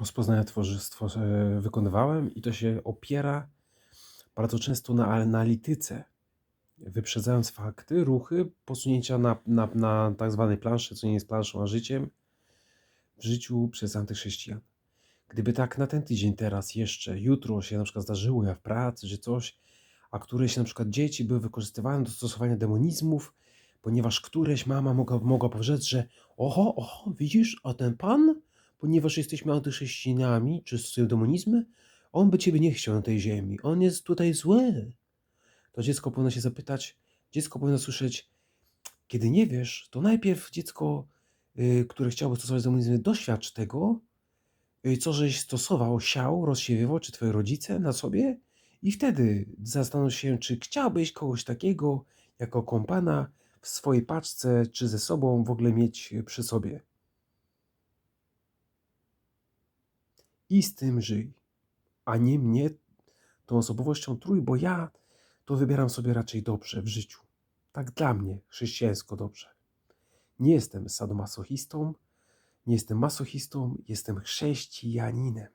rozpoznania tworzystwo wykonywałem i to się opiera bardzo często na analityce, wyprzedzając fakty, ruchy, posunięcia na, na, na tak zwanej planszy, co nie jest planszą, a życiem w życiu przez antychrześcijan. Gdyby tak na ten tydzień teraz jeszcze, jutro się na przykład zdarzyło, ja w pracy czy coś, a któreś na przykład dzieci były wykorzystywane do stosowania demonizmów, ponieważ któreś mama mogła, mogła powiedzieć, że oho, oho, widzisz, a ten pan, ponieważ jesteśmy antychrześcijanami czy stosują demonizmy, on by ciebie nie chciał na tej ziemi, on jest tutaj zły. To dziecko powinno się zapytać, dziecko powinno słyszeć, kiedy nie wiesz, to najpierw dziecko, y, które chciałoby stosować demonizmy, doświadcz tego, y, co żeś stosował, siał, rozsiewywał, czy twoi rodzice na sobie i wtedy zastanów się, czy chciałbyś kogoś takiego jako kompana w swojej paczce, czy ze sobą w ogóle mieć przy sobie. I z tym żyj, a nie mnie tą osobowością trój, bo ja to wybieram sobie raczej dobrze w życiu. Tak dla mnie, chrześcijańsko dobrze. Nie jestem sadomasochistą, nie jestem masochistą, jestem chrześcijaninem.